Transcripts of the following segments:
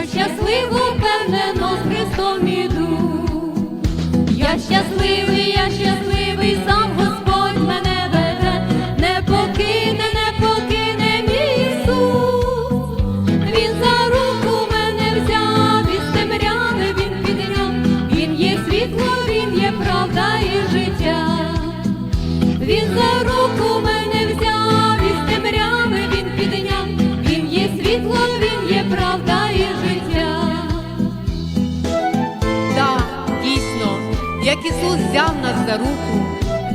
Я щасливо впевнено з Христом іду. Я щасливий, я щасливий, сам Господь мене веде, не покине, не покине мій Ісус. Він за руку мене взяв, із темряви він підняв. Він є світло, він є правда і життя. Він за руку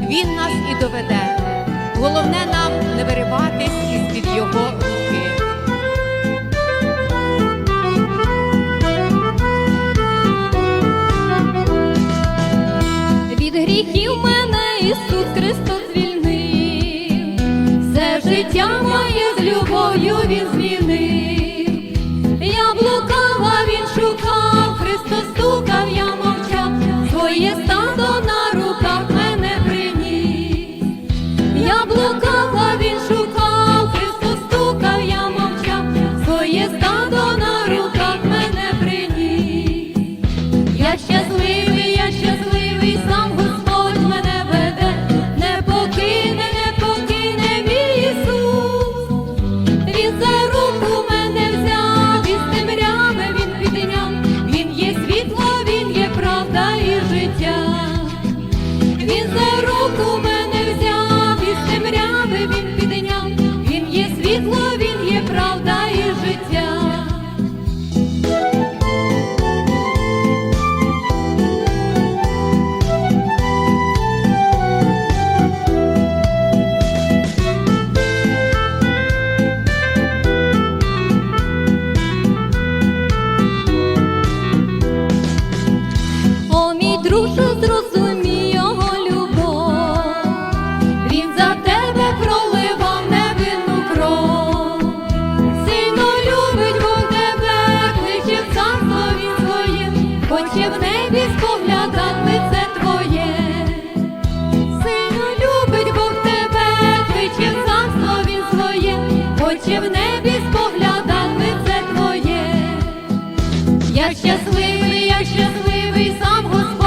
Він нас і доведе. Головне нам не вириватись із-під Його Друже, зрозумій його любов, він за тебе проливав невинну кров, сину любить Бог тебе, кличе в царство він своє, хоче в небі споглядати лице твоє, сильно любить Бог тебе, кличе в царство він своє, хоче в небі споглядати лице твоє, я щасливий, я щасливий сам Господь.